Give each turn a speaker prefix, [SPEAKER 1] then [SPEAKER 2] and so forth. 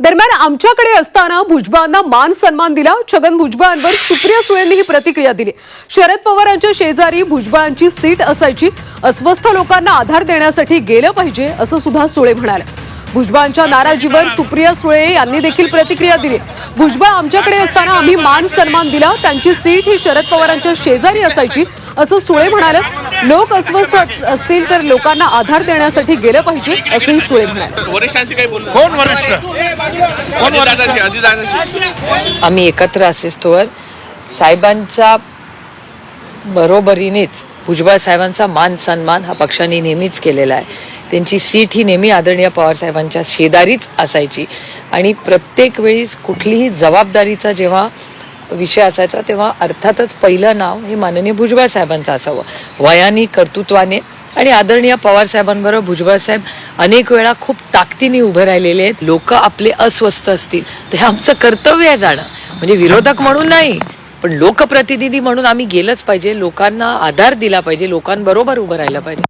[SPEAKER 1] दरम्यान आमच्याकडे असताना भुजबळांना मान सन्मान दिला. छगन भुजबळांवर सुप्रिया सुळेंनी ही प्रतिक्रिया दिली. शरद पवारांच्या शेजारी भुजबळांची सीट असायची. अस्वस्थ लोकांना आधार देण्यासाठी गेलं पाहिजे असं सुद्धा सुळे म्हणाले. भुजबळांच्या नाराजीवर सुप्रिया सुळे यांनी देखील प्रतिक्रिया दिली. भुजबळ आमच्याकडे असताना आम्ही मान सन्मान दिला. त्यांची सीट ही शरद पवारांच्या शेजारी असायची असं सुळे म्हणाले. लोक अस्वस्थ असतील तर लोकांना आधार देण्यासाठी गेलं पाहिजे असंही सुळे म्हणाले.
[SPEAKER 2] वरिष्ठांशी काही बोललो
[SPEAKER 3] कोण वरिष्ठ? कोण वरिष्ठ?
[SPEAKER 2] अजितदादांशी अजितदादांशी
[SPEAKER 4] आम्ही एकत्र असेस्तोवर साहेबांच्या बरोबरीनेच भुजबळ साहेबांचा मान सन्मान हा पक्षाने नेहमीच केलेला आहे. त्यांची सीट ही नेहमी आदरणीय पवार साहेबांच्या शेजारीच असायची. आणि प्रत्येक वेळेस कुठलीही जबाबदारीचा जेव्हा विषय असायचा तेव्हा अर्थातच पहिलं नाव हे माननीय भुजबळ साहेबांचं असावं. वयाने कर्तृत्वाने आणि आदरणीय पवार साहेबांबरोबर भुजबळ साहेब अनेक वेळा खूप ताकदीने उभे राहिलेले आहेत. लोक आपले अस्वस्थ असतील. तर हे आमचं कर्तव्य आहे जाणं. म्हणजे विरोधक म्हणून नाही पण लोकप्रतिनिधी म्हणून आम्ही गेलंच पाहिजे. लोकांना आधार दिला पाहिजे. लोकांबरोबर उभं राहिलं पाहिजे.